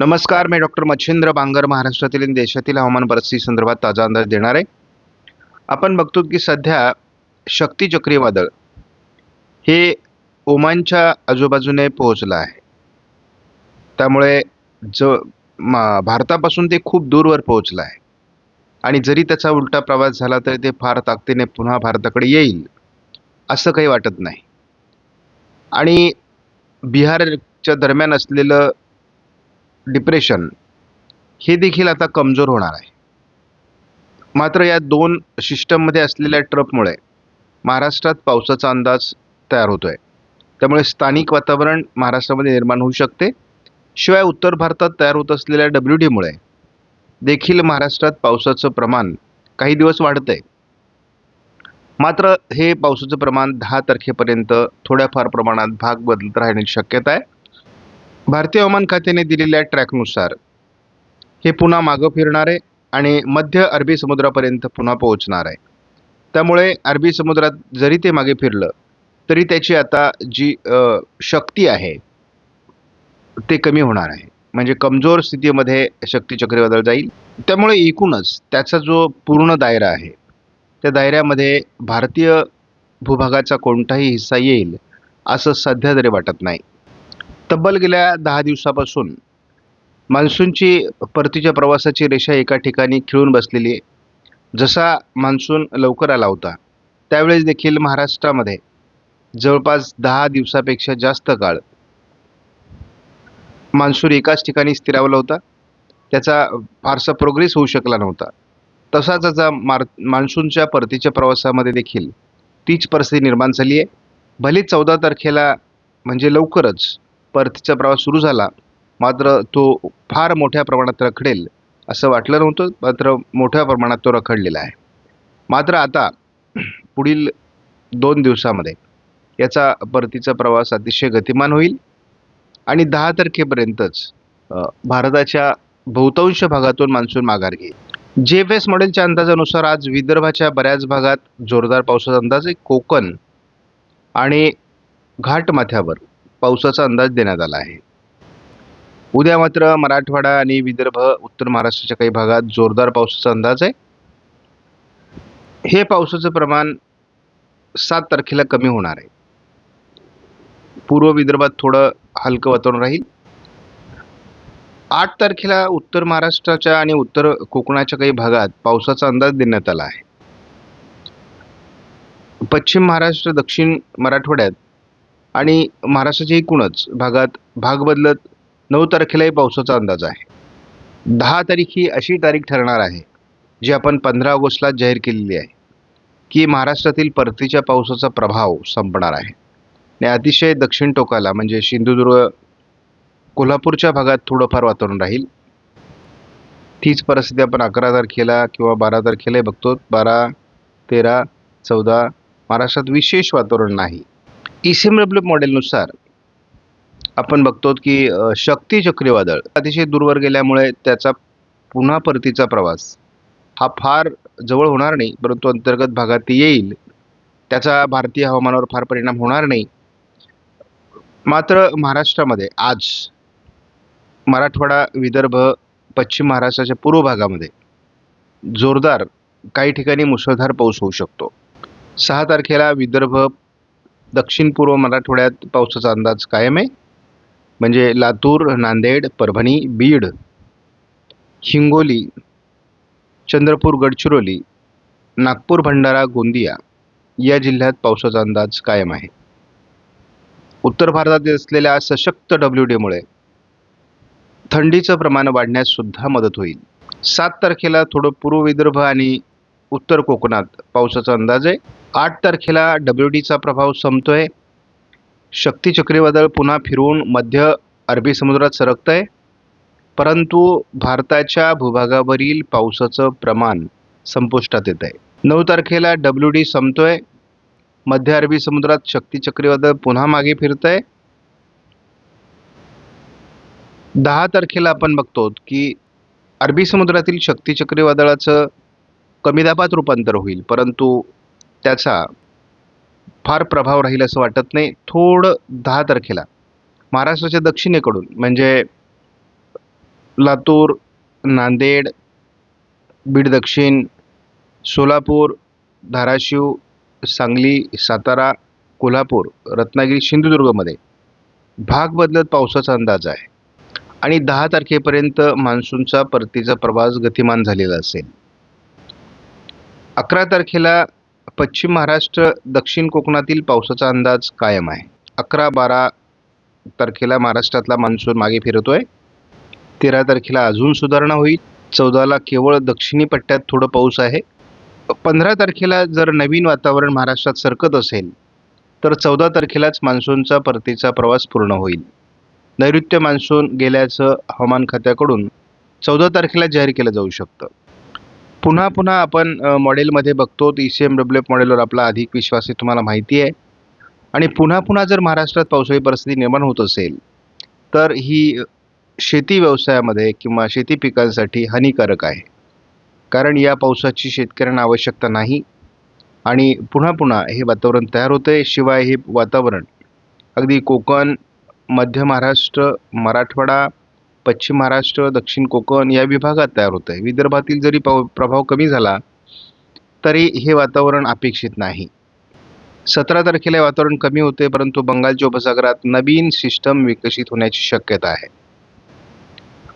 नमस्कार मी डॉक्टर मच्छिंद्र बांगर महाराष्ट्रातील आणि देशातील हवामान परिस्थिती संदर्भात ताजा अंदाज देणार आहे. आपण बघतो की सध्या शक्ती चक्रीवादळ हे ओमानच्या आजूबाजूने पोहोचलं आहे. त्यामुळे ज भारतापासून ते खूप दूरवर पोहोचलं आहे. आणि जरी त्याचा उलटा प्रवास झाला तरी ते फार ताकदीने पुन्हा भारताकडे येईल असं काही वाटत नाही. आणि बिहारच्या दरम्यान असलेलं डिप्रेशन हे देखील आता कमजोर होणार आहे. मात्र या दोन सिस्टममध्ये असलेल्या ट्रपमुळे महाराष्ट्रात पावसाचा अंदाज तयार होतो आहे त्यामुळे स्थानिक वातावरण महाराष्ट्रामध्ये निर्माण होऊ शकते. शिवाय उत्तर भारतात तयार होत असलेल्या डब्ल्यू डीमुळे देखील महाराष्ट्रात पावसाचं प्रमाण काही दिवस वाढतं आहे मात्र हे पावसाचं प्रमाण दहा तारखेपर्यंत थोड्याफार प्रमाणात भाग बदलत राहण्याची शक्यता आहे. भारतीय हवामान खात्याने दिलेल्या ट्रॅकनुसार हे पुन्हा मागं फिरणार आहे आणि मध्य अरबी समुद्रापर्यंत पुन्हा पोहोचणार आहे. त्यामुळे अरबी समुद्रात जरी ते मागे फिरलं तरी त्याची आता जी शक्ती आहे ते कमी होणार आहे. म्हणजे कमजोर स्थितीमध्ये शक्ती चक्रीवादळ जाईल. त्यामुळे एकूणच त्याचा जो पूर्ण दायरा आहे त्या दायऱ्यामध्ये भारतीय भूभागाचा कोणताही हिस्सा येईल असं सध्या तरी वाटत नाही. तब्बल गेल्या दहा दिवसापासून मान्सूनची परतीच्या प्रवासाची रेषा एका ठिकाणी खिळून बसलेली आहे. जसा मान्सून लवकर आला होता त्यावेळेस देखील महाराष्ट्रामध्ये जवळपास दहा दिवसापेक्षा जास्त काळ मान्सून एकाच ठिकाणी स्थिरावला होता. त्याचा फारसा प्रोग्रेस होऊ शकला नव्हता. तसाच आता मार मान्सूनच्या परतीच्या प्रवासामध्ये देखील तीच परिस्थिती निर्माण झाली आहे. भले चौदा तारखेला म्हणजे लवकरच परतीचा प्रवास सुरू झाला मात्र तो फार मोठ्या प्रमाणात रखडेल असं वाटलं नव्हतं मात्र मोठ्या प्रमाणात तो रखडलेला आहे. मात्र आता पुढील दोन दिवसामध्ये याचा परतीचा प्रवास अतिशय गतिमान होईल आणि दहा तारखेपर्यंतच भारताच्या बहुतांश भागातून मान्सून माघार घेईल. जे एफ एस मॉडेलच्या अंदाजानुसार आज विदर्भाच्या बऱ्याच भागात जोरदार पावसाचा अंदाज आहे. कोकण आणि घाटमाथ्यावर पावसाचा अंदाज देण्यात आला आहे. उद्या मात्र मराठवाडा आणि विदर्भ उत्तर महाराष्ट्राच्या काही भागात जोरदार पावसाचा अंदाज आहे. हे पावसाचं प्रमाण सात तारखेला कमी होणार आहे. पूर्व विदर्भात थोडं हलकं वातावरण राहील. आठ तारखेला उत्तर महाराष्ट्राच्या आणि उत्तर कोकणाच्या काही भागात पावसाचा अंदाज देण्यात आला आहे. पश्चिम महाराष्ट्र दक्षिण मराठवाड्यात आणि महाराष्ट्राच्या एकूणच भागात भाग बदलत नऊ तारखेलाही पावसाचा अंदाज आहे. दहा तारीख ही अशी तारीख ठरणार आहे जी आपण पंधरा ऑगस्टला जाहीर केलेली आहे की महाराष्ट्रातील परतीच्या पावसाचा प्रभाव संपणार आहे. आणि अतिशय दक्षिण टोकाला म्हणजे सिंधुदुर्ग कोल्हापूरच्या भागात थोडंफार वातावरण राहील. तीच परिस्थिती आपण अकरा तारखेला किंवा बारा तारखेलाही बघतो. बारा तेरा चौदा महाराष्ट्रात विशेष वातावरण नाही. ई सी एम डब्ल्यू मॉडेलनुसार आपण बघतो की शक्ती चक्रीवादळ अतिशय दूरवर गेल्यामुळे त्याचा पुन्हा परतीचा प्रवास हा फार जवळ होणार नाही परंतु अंतर्गत भागात ती येईल. त्याचा भारतीय हवामानावर फार परिणाम होणार नाही. मात्र महाराष्ट्रामध्ये आज मराठवाडा विदर्भ पश्चिम महाराष्ट्राच्या पूर्व भागामध्ये जोरदार काही ठिकाणी मुसळधार पाऊस होऊ शकतो. सहा तारखेला विदर्भ दक्षिण पूर्व मराठवाड्यात पावसाचा अंदाज कायम आहे. म्हणजे लातूर नांदेड परभणी बीड हिंगोली चंद्रपूर गडचिरोली नागपूर भंडारा गोंदिया या जिल्ह्यात पावसाचा अंदाज कायम आहे. उत्तर भारतात असलेल्या सशक्त डब्ल्यू डीमुळे थंडीचं प्रमाण वाढण्यास सुद्धा मदत होईल. सात तारखेला थोडं पूर्व विदर्भ आणि उत्तर कोकणात. पावसाचा अंदाज आहे. आठ तारखेला डब्ल्यू डीचा प्रभाव संपतोय. शक्ती चक्रीवादळ पुन्हा फिरून मध्य अरबी समुद्रात सरकत आहे परंतु भारताच्या भूभागावरील पावसाचं प्रमाण संपुष्टात येत आहे नऊ तारखेला डब्ल्यू डी संपतोय. मध्य अरबी समुद्रात शक्ती चक्रीवादळ पुन्हा मागे फिरत आहे दहा तारखेला आपण बघतो की अरबी समुद्रातील शक्ती चक्रीवादळाचं कमी दाबात रूपांतर होईल. परंतु त्याचा फार प्रभाव राहील असं वाटत नाही. थोडं दहा तारखेला महाराष्ट्राच्या दक्षिणेकडून म्हणजे लातूर नांदेड बीड दक्षिण सोलापूर धाराशिव सांगली सातारा कोल्हापूर रत्नागिरी सिंधुदुर्गमध्ये भाग बदलत पावसाचा अंदाज आहे. आणि दहा तारखेपर्यंत मान्सूनचा परतीचा प्रवास गतिमान झालेला असेल. अकरा तारखेला पश्चिम महाराष्ट्र दक्षिण कोकणातील पावसाचा अंदाज कायम आहे. अकरा बारा तारखेला महाराष्ट्रातला मान्सून मागे फिरतो आहे तेरा तारखेला अजून सुधारणा होईल. चौदाला केवळ दक्षिणी पट्ट्यात थोडं पाऊस आहे. पंधरा तारखेला जर नवीन वातावरण महाराष्ट्रात सरकत असेल तर चौदा तारखेलाच मान्सूनचा परतीचा प्रवास पूर्ण होईल. नैऋत्य मान्सून गेल्याचं हवामान खात्याकडून चौदा तारखेला जाहीर केलं जाऊ शकतं. पुन्हा पुन्हा आपण मॉडेलमध्ये बघतो E C M W F मॉडेलवर आपला अधिक विश्वास आहे तुम्हाला माहिती आहे. आणि पुन्हा पुन्हा जर महाराष्ट्रात पावसाळी परिस्थिती निर्माण होत असेल तर ही शेती व्यवसायामध्ये किंवा शेती पिकांसाठी हानिकारक आहे. कारण या पावसाची शेतकऱ्यांना आवश्यकता नाही. आणि पुन्हा पुन्हा हे वातावरण तयार होतं शिवाय हे वातावरण अगदी कोकण मध्य महाराष्ट्र मराठवाडा पश्चिम महाराष्ट्र दक्षिण कोकण या विभागात तयार होत आहे विदर्भातील जरी पाव प्रभाव कमी झाला तरी हे वातावरण अपेक्षित नाही. सतरा तारखेला हे वातावरण कमी होते परंतु बंगालच्या उपसागरात नवीन सिस्टम विकसित होण्याची शक्यता आहे.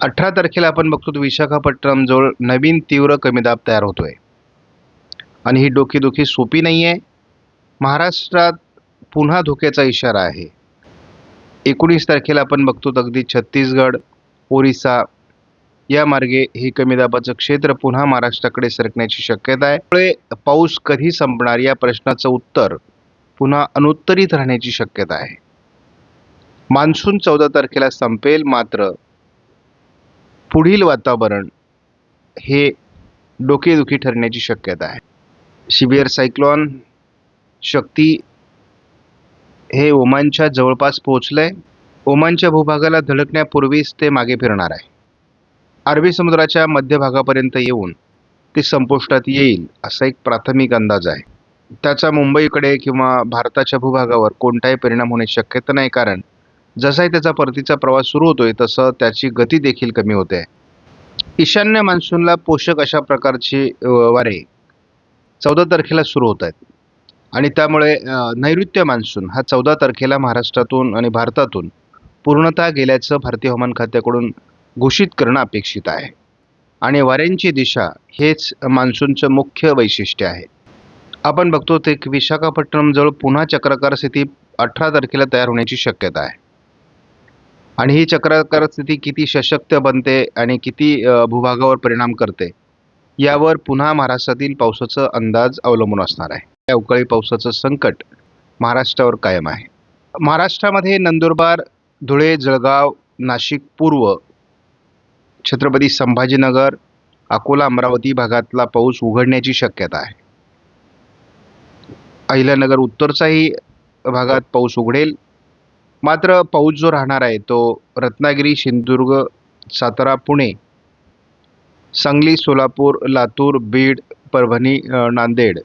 अठरा तारखेला आपण बघतो तर विशाखापट्टणमजवळ नवीन तीव्र कमी दाब तयार होतोय. आणि ही डोकेदुखी सोपी नाही आहे महाराष्ट्रात पुन्हा धोक्याचा इशारा आहे. एकोणीस तारखेला आपण बघतो अगदी छत्तीसगड ओरिसा. या मार्गे हे कमी दाबाचं क्षेत्र पुन्हा महाराष्ट्राकडे सरकण्याची शक्यता आहे. त्यामुळे पाऊस कधी संपणार या प्रश्नाचं उत्तर पुन्हा अनुत्तरित राहण्याची शक्यता आहे. मान्सून चौदा तारखेला संपेल मात्र पुढील वातावरण हे डोकेदुखी ठरण्याची शक्यता आहे. शिबियर सायक्लॉन शक्ती हे ओमानच्या जवळपास पोहोचलंय. ओमानच्या भूभागाला धडकण्यापूर्वीच ते मागे फिरणार आहे. अरबी समुद्राच्या मध्यभागापर्यंत येऊन ते संपुष्टात येईल असा एक प्राथमिक अंदाज आहे. त्याचा मुंबईकडे किंवा भारताच्या भूभागावर कोणताही परिणाम होण्याची शक्यता नाही कारण जसाही त्याचा परतीचा प्रवास सुरू होतोय तसं त्याची गती देखील कमी होते. ईशान्य मान्सूनला पोषक अशा प्रकारची वारे चौदा तारखेला सुरू होत आहेत. आणि त्यामुळे नैऋत्य मान्सून हा चौदा तारखेला महाराष्ट्रातून आणि भारतातून पूर्णतः गेल्याचं भारतीय हवामान खात्याकडून घोषित करणं अपेक्षित आहे. आणि वाऱ्यांची दिशा हेच मान्सूनचं मुख्य वैशिष्ट्य आहे. आपण बघतो ते विशाखापट्टणमजवळ पुन्हा चक्राकार स्थिती अठरा तारखेला तयार होण्याची शक्यता आहे. आणि ही चक्राकार स्थिती किती सशक्त बनते आणि किती भूभागावर परिणाम करते यावर पुन्हा महाराष्ट्रातील पावसाचा अंदाज अवलंबून असणार आहे. या अवकाळी पावसाचं संकट महाराष्ट्रावर कायम आहे. महाराष्ट्रामध्ये नंदुरबार धुळे जळगाव नाशिक पूर्व. छत्रपती संभाजीनगर अकोला अमरावती भागातला पाऊस उघडण्याची शक्यता आहे. अहिल्यानगर उत्तरचाही भागात पाऊस उघडेल. मात्र पाऊस जो राहणार आहे तो रत्नागिरी सिंधुदुर्ग सातारा पुणे सांगली सोलापूर लातूर बीड परभणी नांदेड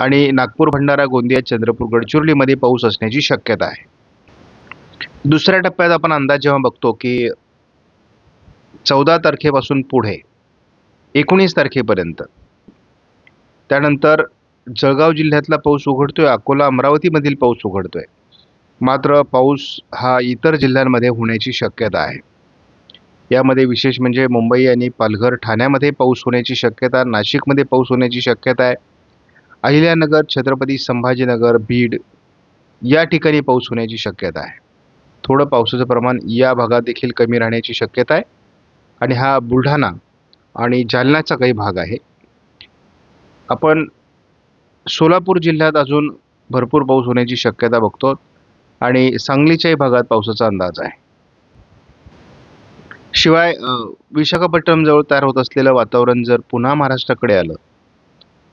आणि नागपूर भंडारा गोंदिया चंद्रपूर गडचिरोलीमध्ये पाऊस असण्याची शक्यता आहे. दुसऱ्या टप्प्यात आपण अंदाज जेव्हा बघतो की चौदा तारखेपासून पुढे एकोणीस तारखेपर्यंत त्यानंतर जळगाव जिल्ह्यातला पाऊस उघडतोय अकोला अमरावतीमधील पाऊस उघडतोय. मात्र पाऊस हा इतर जिल्ह्यांमध्ये होण्याची शक्यता आहे. यामध्ये विशेष म्हणजे मुंबई आणि पालघर ठाण्यामध्ये पाऊस होण्याची शक्यता नाशिकमध्ये पाऊस होण्याची शक्यता आहे. अहिल्यानगर छत्रपती संभाजीनगर बीड या ठिकाणी पाऊस होण्याची शक्यता आहे. थोडं पावसाचं प्रमाण या भागात देखील कमी राहण्याची शक्यता आहे. आणि हा बुलढाणा आणि जालन्याचा काही भाग आहे. आपण सोलापूर जिल्ह्यात अजून भरपूर पाऊस होण्याची शक्यता बघतो आणि सांगलीच्याही भागात पावसाचा अंदाज आहे. शिवाय विशाखापट्टणमजवळ तयार होत असलेलं वातावरण जर पुन्हा महाराष्ट्राकडे आलं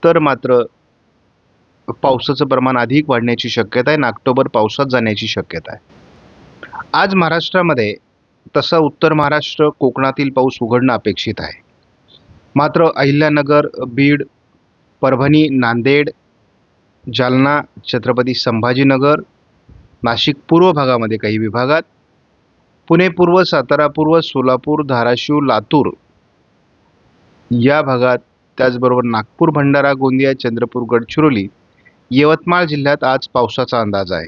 तर मात्र पावसाचं प्रमाण अधिक वाढण्याची शक्यता आहे आणि ऑक्टोबर पावसात जाण्याची शक्यता आहे. आज महाराष्ट्रामध्ये तसा उत्तर महाराष्ट्र कोकणातील पाऊस उघडणं अपेक्षित आहे. मात्र अहिल्यानगर बीड परभणी नांदेड जालना छत्रपती संभाजीनगर नाशिक पूर्व भागामध्ये काही विभागात पुणे पूर्व सातारा पूर्व सोलापूर धाराशिव लातूर या भागात त्याचबरोबर नागपूर भंडारा गोंदिया चंद्रपूर गडचिरोली यवतमाळ जिल्ह्यात आज पावसाचा अंदाज आहे.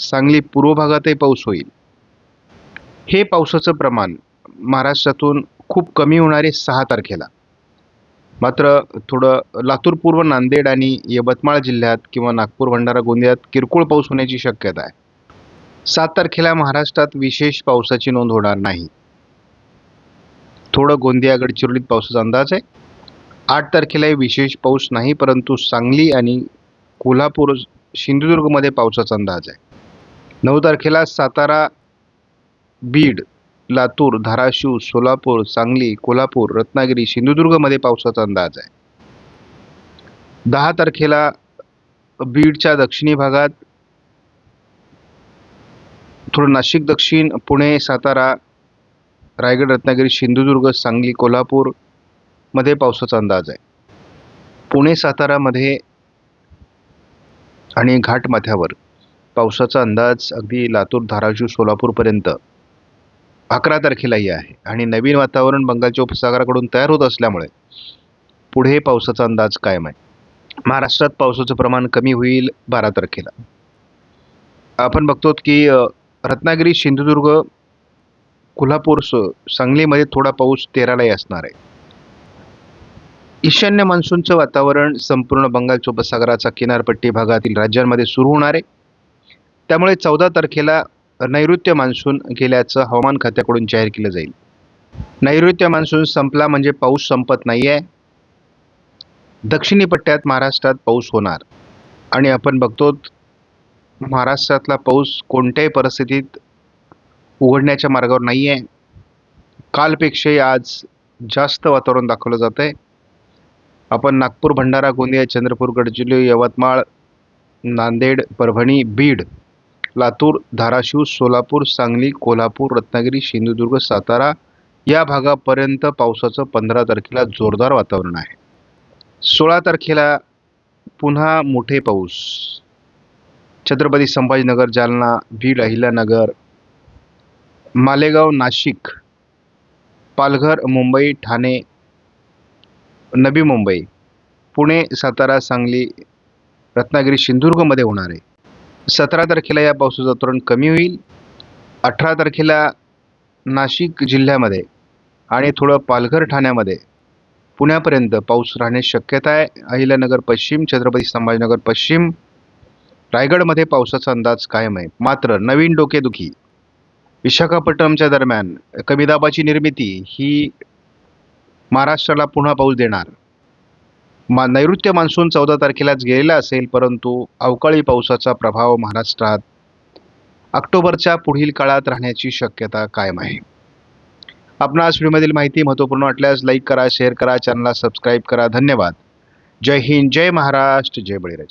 सांगली पूर्व भागातही पाऊस होईल. हे पावसाचं प्रमाण महाराष्ट्रातून खूप कमी होणारे सहा तारखेला. मात्र थोडं लातूर पूर्व नांदेड आणि यवतमाळ जिल्ह्यात किंवा नागपूर भंडारा गोंदियात किरकोळ पाऊस होण्याची शक्यता आहे. सात तारखेला महाराष्ट्रात विशेष पावसाची नोंद होणार नाही. थोडं गोंदिया गडचिरोलीत पावसाचा अंदाज आहे. आठ तारखेलाही विशेष पाऊस नाही परंतु सांगली आणि कोल्हापूर सिंधुदुर्गमध्ये पावसाचा अंदाज आहे. नऊ तारखेला सातारा बीड लातूर धाराशिव सोलापूर सांगली कोल्हापूर रत्नागिरी सिंधुदुर्गमध्ये पावसाचा अंदाज आहे. दहा तारखेला बीडच्या दक्षिणी भागात थोडं नाशिक दक्षिण पुणे सातारा रायगड रत्नागिरी सिंधुदुर्ग सांगली कोल्हापूरमध्ये पावसाचा अंदाज आहे. पुणे सातारामध्ये आणि घाटमाथ्यावर पावसाचा अंदाज अगदी लातूर धाराशिव सोलापूरपर्यंत अकरा तारखेलाही आहे. आणि नवीन वातावरण बंगालच्या उपसागराकडून तयार होत असल्यामुळे पुढे पावसाचा अंदाज कायम आहे. महाराष्ट्रात पावसाचं प्रमाण कमी होईल बारा तारखेला. आपण बघतो की रत्नागिरी सिंधुदुर्ग कोल्हापूर सांगलीमध्ये थोडा पाऊस तेरालाही असणार आहे. ईशान्य मान्सूनचं वातावरण संपूर्ण बंगालच्या उपसागराचा किनारपट्टी भागातील राज्यांमध्ये सुरू होणार आहे. त्यामुळे चौदा तारखेला नैऋत्य मान्सून गेल्याचं हवामान खात्याकडून जाहीर केलं जाईल. नैऋत्य मान्सून संपला म्हणजे पाऊस संपत नाही आहे दक्षिणी पट्ट्यात महाराष्ट्रात पाऊस होणार. आणि आपण बघतो महाराष्ट्रातला पाऊस कोणत्याही परिस्थितीत उघडण्याच्या मार्गावर नाही आहे कालपेक्षाही आज जास्त वातावरण दाखवलं जात आहे आपण नागपूर भंडारा गोंदिया चंद्रपूर गडचिरोली यवतमाळ नांदेड परभणी बीड लातूर धाराशिव सोलापूर सांगली कोल्हापूर रत्नागिरी सिंधुदुर्ग सातारा या भागापर्यंत पावसाचं पंधरा तारखेला जोरदार वातावरण आहे. सोळा तारखेला पुन्हा मोठे पाऊस. छत्रपती संभाजीनगर जालना बीड अहिल्यानगर मालेगाव नाशिक पालघर मुंबई ठाणे नवी मुंबई पुणे सातारा सांगली रत्नागिरी सिंधुदुर्गमध्ये होणार आहे. सतरा तारखेला या पावसाचं तोरण कमी होईल. अठरा तारखेला नाशिक जिल्ह्यामध्ये आणि थोडं पालघर ठाण्यामध्ये पुण्यापर्यंत पाऊस राहण्याची शक्यता आहे. अहिल्यानगर पश्चिम छत्रपती संभाजीनगर पश्चिम रायगडमध्ये पावसाचा अंदाज कायम आहे. मात्र नवीन डोकेदुखी. विशाखापट्टणमच्या दरम्यान कमी दाबाची निर्मिती ही महाराष्ट्राला पुन्हा पाऊस देणार. मा नैऋत्य मान्सून चौदा तारखेलाच गेलेला असेल परंतु अवकाळी पावसाचा प्रभाव महाराष्ट्रात ऑक्टोबरच्या पुढील काळात राहण्याची शक्यता कायम आहे. आपणास व्हिडिओमधील माहिती महत्त्वपूर्ण वाटल्यास लाईक करा शेअर करा चॅनलला सबस्क्राईब करा. धन्यवाद. जय हिंद जय महाराष्ट्र जय बळीराज.